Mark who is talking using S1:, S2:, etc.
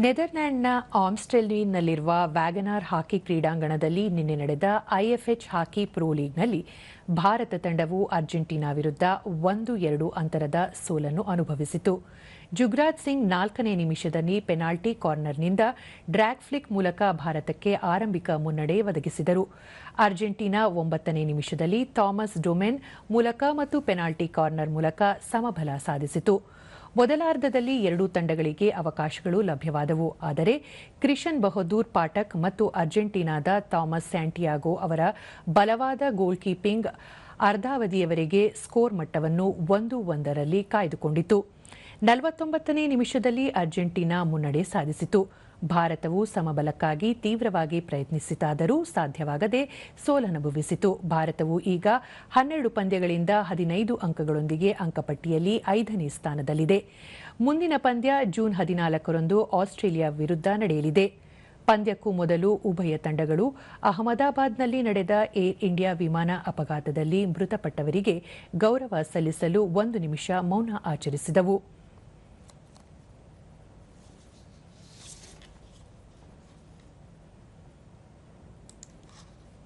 S1: ನೆದರ್ಲ್ಯಾಂಡ್ನ ಆಮ್ಸ್ಟೆಲ್ವೀನ್ನಲ್ಲಿರುವ ವ್ಯಾಗನಾರ್ ಹಾಕಿ ಕ್ರೀಡಾಂಗಣದಲ್ಲಿ ನಿನ್ನೆ ನಡೆದ ಐಎಫ್ಎಚ್ ಹಾಕಿ ಪ್ರೊ ಲೀಗ್ನಲ್ಲಿ ಭಾರತ ತಂಡವು ಅರ್ಜೆಂಟೀನಾ ವಿರುದ್ಧ ಒಂದು ಎರಡು ಅಂತರದ ಸೋಲನ್ನು ಅನುಭವಿಸಿತು. ಜುಗ್ರಾಜ್ ಸಿಂಗ್ ನಾಲ್ಕನೇ ನಿಮಿಷದಲ್ಲಿ ಪೆನಾಲ್ಟಿ ಕಾರ್ನರ್ನಿಂದ ಡ್ರ್ಯಾಗ್ ಫ್ಲಿಕ್ ಮೂಲಕ ಭಾರತಕ್ಕೆ ಆರಂಭಿಕ ಮುನ್ನಡೆ ಒದಗಿಸಿದರು. ಅರ್ಜೆಂಟೀನಾ ಒಂಬತ್ತನೇ ನಿಮಿಷದಲ್ಲಿ ಥಾಮಸ್ ಡೊಮೆನ್ ಮೂಲಕ ಮತ್ತು ಪೆನಾಲ್ಟಿ ಕಾರ್ನರ್ ಮೂಲಕ ಸಮಬಲ ಸಾಧಿಸಿತು. ಮೊದಲಾರ್ಧದಲ್ಲಿ ಎರಡೂ ತಂಡಗಳಿಗೆ ಅವಕಾಶಗಳು ಲಭ್ಯವಾದವು. ಆದರೆ ಕ್ರಿಷನ್ ಬಹದ್ದೂರ್ ಪಾಠಕ್ ಮತ್ತು ಅರ್ಜೆಂಟೀನಾದ ಥಾಮಸ್ ಸ್ಯಾಂಟಿಯಾಗೋ ಅವರ ಬಲವಾದ ಗೋಲ್ ಕೀಪಿಂಗ್ ಅರ್ಧಾವಧಿಯವರೆಗೆ ಸ್ಕೋರ್ ಮಟ್ಟವನ್ನು ಒಂದು ಒಂದರಲ್ಲಿ ಕಾಯ್ದುಕೊಂಡಿತು. ನಲವತ್ತೊಂಬತ್ತನೇ ನಿಮಿಷದಲ್ಲಿ ಅರ್ಜೆಂಟೀನಾ ಮುನ್ನಡೆ ಸಾಧಿಸಿತು. ಭಾರತವು ಸಮಬಲಕ್ಕಾಗಿ ತೀವ್ರವಾಗಿ ಪ್ರಯತ್ನಿಸಿತಾದರೂ ಸಾಧ್ಯವಾಗದೆ ಸೋಲನುಭವಿಸಿತು. ಭಾರತವು ಈಗ ಹನ್ನೆರಡು ಪಂದ್ಯಗಳಿಂದ ಹದಿನೈದು ಅಂಕಗಳೊಂದಿಗೆ ಅಂಕಪಟ್ಟಿಯಲ್ಲಿ ಐದನೇ ಸ್ಥಾನದಲ್ಲಿದೆ. ಮುಂದಿನ ಪಂದ್ಯ ಜೂನ್ ಹದಿನಾಲ್ಕರಂದು ಆಸ್ಟ್ರೇಲಿಯಾ ವಿರುದ್ಧ ನಡೆಯಲಿದೆ. ಪಂದ್ಯಕ್ಕೂ ಮೊದಲು ಉಭಯ ತಂಡಗಳು ಅಹಮದಾಬಾದ್ನಲ್ಲಿ ನಡೆದ ಏರ್ ಇಂಡಿಯಾ ವಿಮಾನ ಅಪಘಾತದಲ್ಲಿ ಮೃತಪಟ್ಟವರಿಗೆ ಗೌರವ ಸಲ್ಲಿಸಲು ಒಂದು ನಿಮಿಷ ಮೌನ ಆಚರಿಸಿದವು.